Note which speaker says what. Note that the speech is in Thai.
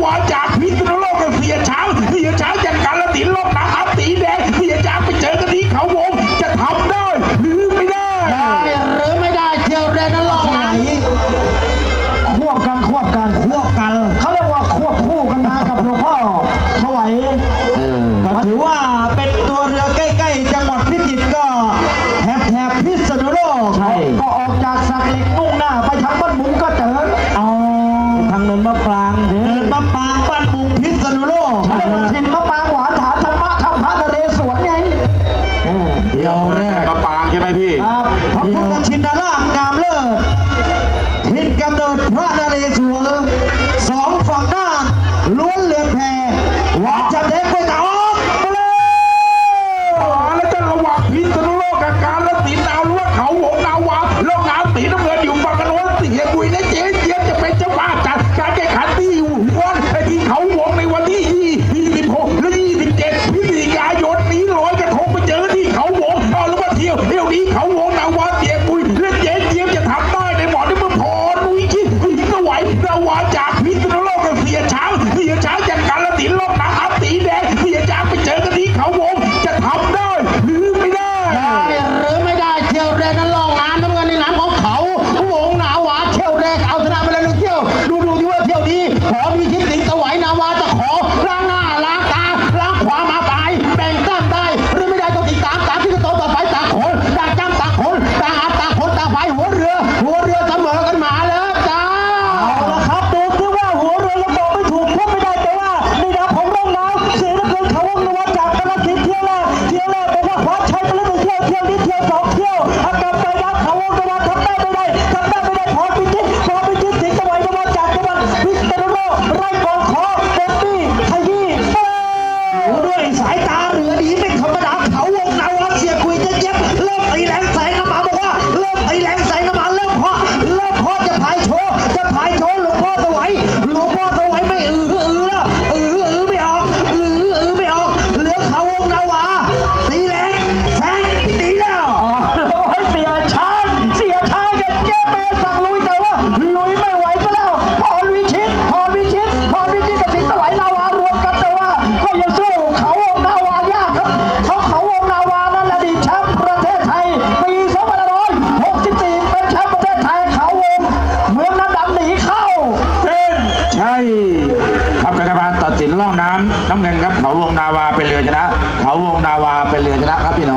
Speaker 1: what?
Speaker 2: Chindalo.
Speaker 1: வாழ்க்கை
Speaker 3: ร่องน้ำน้ำเงินครับเขาวงนาวาเป็นเรือชนะ เขาวงนาวาเป็นเรือชนะครับพี่น้อง